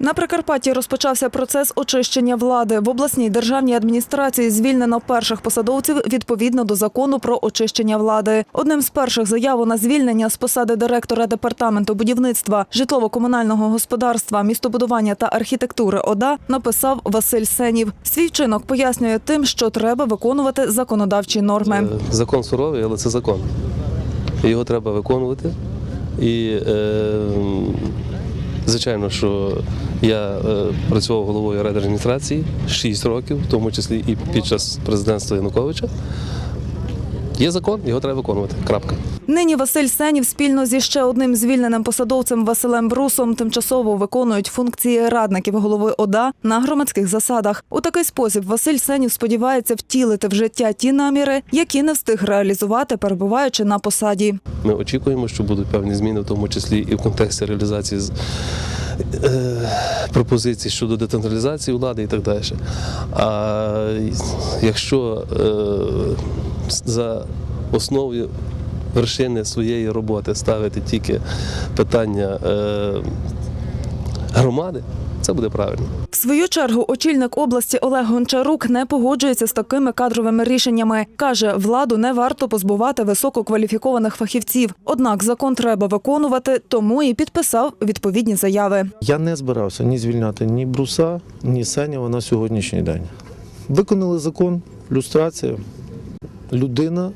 На Прикарпатті розпочався процес очищення влади. В обласній державній адміністрації звільнено перших посадовців відповідно до закону про очищення влади. Одним з перших заяву на звільнення з посади директора департаменту будівництва, житлово-комунального господарства, містобудування та архітектури ОДА написав Василь Сенів. Свій вчинок пояснює тим, що треба виконувати законодавчі норми. Е, Закон суровий, але це закон. Його треба виконувати. І, е, звичайно, що я е, працював головою райдержадміністрації 6 років, в тому числі і під час президентства Януковича. Є закон, його треба виконувати. Крапка. Нині Василь Сенів спільно зі ще одним звільненим посадовцем Василем Брусом тимчасово виконують функції радників голови ОДА на громадських засадах. У такий спосіб Василь Сенів сподівається втілити в життя ті наміри, які не встиг реалізувати, перебуваючи на посаді. Ми очікуємо, що будуть певні зміни, в тому числі і в контексті реалізації з- е, пропозицій щодо децентралізації влади і так далі. А якщо е, за основою вершини своєї роботи ставити тільки питання е, громади, це буде правильно. В свою чергу очільник області Олег Гончарук не погоджується з такими кадровими рішеннями. Каже, владу не варто позбувати висококваліфікованих фахівців. Однак закон треба виконувати, тому і підписав відповідні заяви. Я не збирався ні звільняти ні Бруса, ні Сенєва на сьогоднішній день. Виконали закон, люстрація. Людина,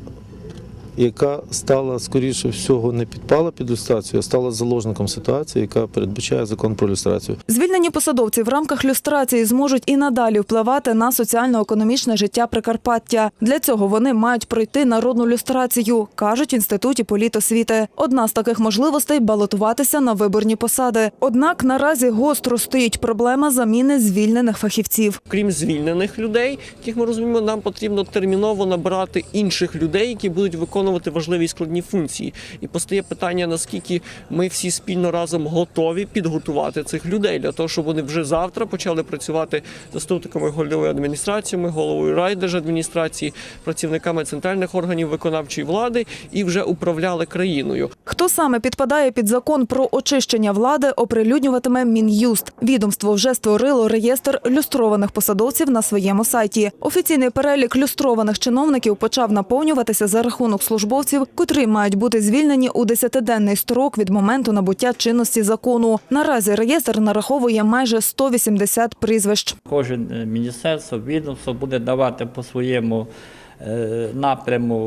яка стала, скоріше всього, не підпала під люстрацію, а стала заложником ситуації, яка передбачає закон про люстрацію. Звільнені посадовці в рамках люстрації зможуть і надалі впливати на соціально-економічне життя Прикарпаття. Для цього вони мають пройти народну люстрацію, кажуть в інституті політосвіти. Одна з таких можливостей балотуватися на виборні посади. Однак наразі гостро стоїть проблема заміни звільнених фахівців. Крім звільнених людей, яких ми розуміємо, нам потрібно терміново набирати інших людей, які будуть виконувати важливі і складні функції. І постає питання, наскільки ми всі спільно разом готові підготувати цих людей для того, щоб вони вже завтра почали працювати заступниками голови адміністраціями, головою райдержадміністрації, працівниками центральних органів виконавчої влади і вже управляли країною. Хто саме підпадає під закон про очищення влади, оприлюднюватиме Мін'юст. Відомство вже створило реєстр люстрованих посадовців на своєму сайті. Офіційний перелік люстрованих чиновників почав наповнюватися за рахунок службовців, котрі мають бути звільнені у 10-денний строк від моменту набуття чинності закону. Наразі реєстр нараховує майже 180 прізвищ. Кожен е, міністерство, відомство буде давати по своєму е, напряму,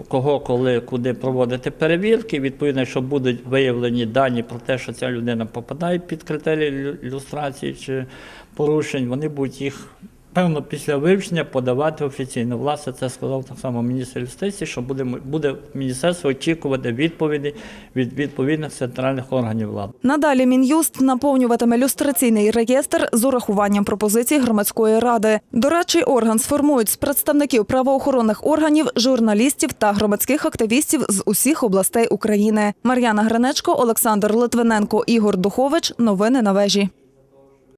е, кого, коли, куди проводити перевірки. Відповідно, якщо будуть виявлені дані про те, що ця людина попадає під критерії люстрації чи порушень, вони будуть їх. Певно, після вивчення подавати офіційно. Власне, це сказав так само міністр юстиції, що буде, буде міністерство очікувати відповіді від відповідних центральних органів влади. Надалі Мін'юст наповнюватиме люстраційний реєстр з урахуванням пропозицій громадської ради. Дорадчий орган сформують з представників правоохоронних органів, журналістів та громадських активістів з усіх областей України. Мар'яна Гринечко, Олександр Литвиненко, Ігор Духович. Новини на вежі.